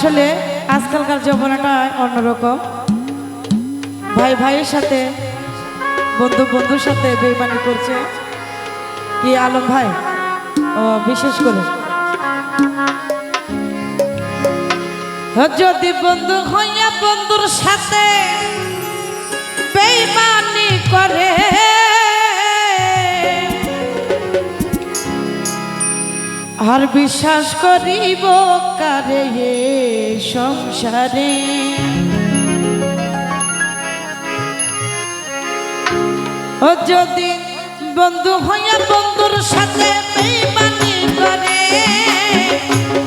আসলে আজকালকার যৌবনাটা অন্যরকম। ভাই ভাইয়ের সাথে, বন্ধু বন্ধুর সাথে বেইমানি করছে। কি আলম ভাই? বিশেষ করে। যদি বন্ধু হইয়া বন্ধুর সাথে আর বিশ্বাস করিব, কারে সংসারে? ও যদি বন্ধু হইয়া বন্ধুর সাথে বেইমানি করে,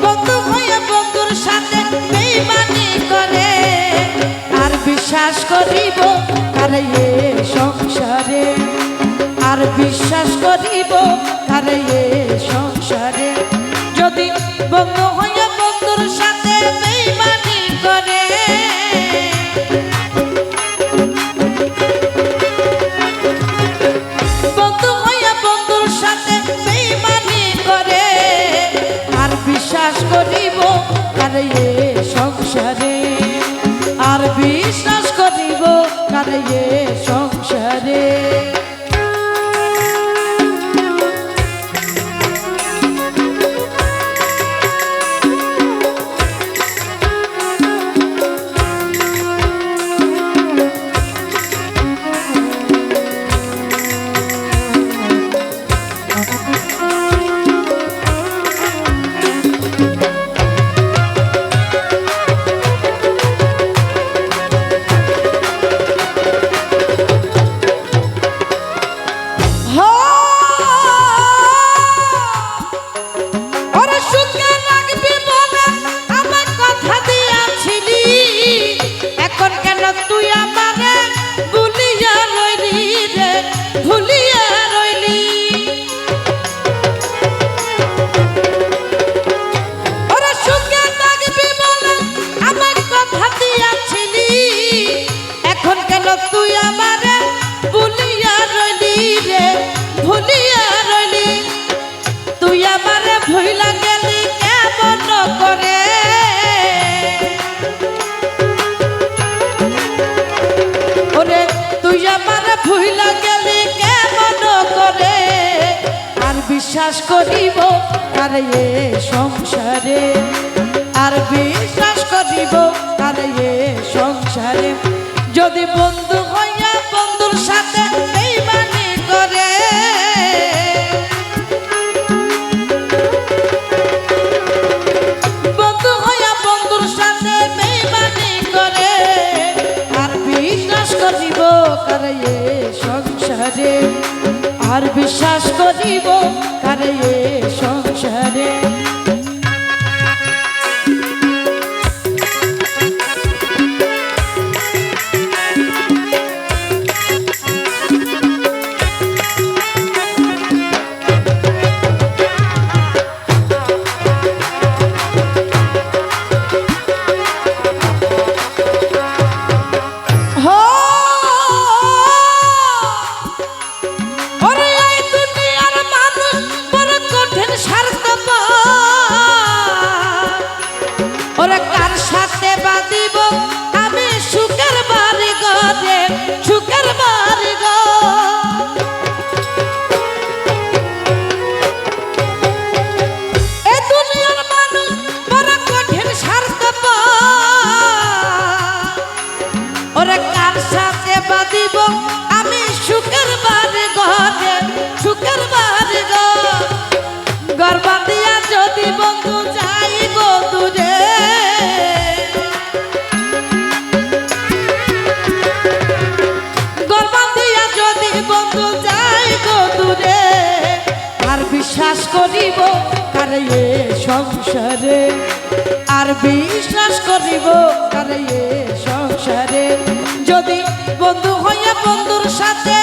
বন্ধু হইয়া বন্ধুর সাথে বেইমানি করে, আর বিশ্বাস করিব কারে সংসারে? আর বিশ্বাস করিব কারে সংসারে? যদি বন্ধু হইয়া বন্ধুর সাথে বেইমানি করে। বন্ধু হইয়া বন্ধুর সাথে বেইমানি করে। আর বিশ্বাস করিব কারে এ সংসারে? আর বিশ্বাস করিব কারে এ সংসারে? তুই আমারে ভুলিয়া। এখন কেন তুই আমারে ভুলিয়া রইলি রে ভুলিয়া ভুইলা গেলি কেমন করে? আর বিশ্বাস করিব আরে এ সংসারে। আর বিশ্বাস করিব আরে এ সংসারে। যদি বন্ধু হইয়া বন্ধুর সাথে বেইমানি করে। বন্ধু হইয়া বন্ধুর সাথে বেইমানি করে। আর বিশ্বাস করিব করে সংসারে আর বিশ্বাস করিব কারে এ সংসারে। বিশ্বাস করিব কারে এ সংসারে? আর বিশ্বাস করিব কারে এ সংসারে? যদি বন্ধু হইয়া বন্ধুর সাথে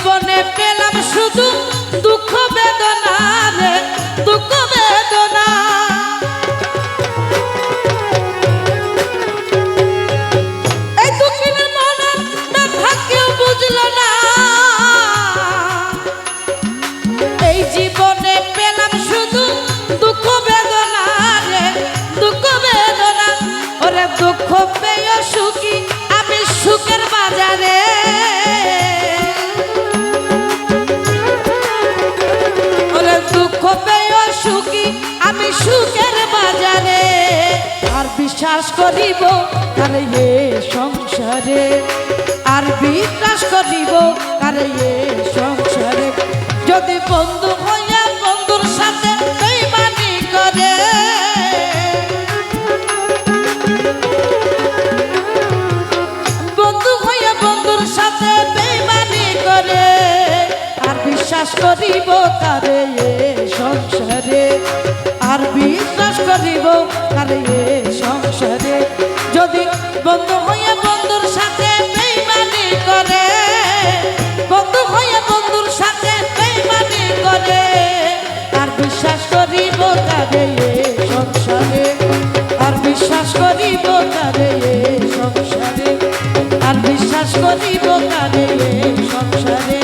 জীবনে পেলাম শুধু দুঃখ বেদনা দুঃখ বেদনা। না এই জীবনে শুধু দুঃখ বেদনা দুঃখ সুখী আমি সুখের বাজারে। সুখের বাজারে, আর বিশ্বাস করিব কারে এ সংসারে? আর বিশ্বাস করিব কারে এ সংসারে? যদি বন্ধু হইয়া বন্ধুর সাথে বেইমানি করে। বন্ধু হইয়া বন্ধুর সাথে বেইমানি করে, আর বিশ্বাস করিব তারে এ সংসারে? আর বিশ্বাস করিব তারে এ সংসারে যদি বন্ধু হইয়া বন্ধুর সাথে বেইমানি করে, বন্ধু হইয়া বন্ধুর সাথে বেইমানি করে আর বিশ্বাস করিব তারে এ সংসারে আর বিশ্বাস করিব তারে এ সংসারে আর বিশ্বাস করিব এ সংসারে।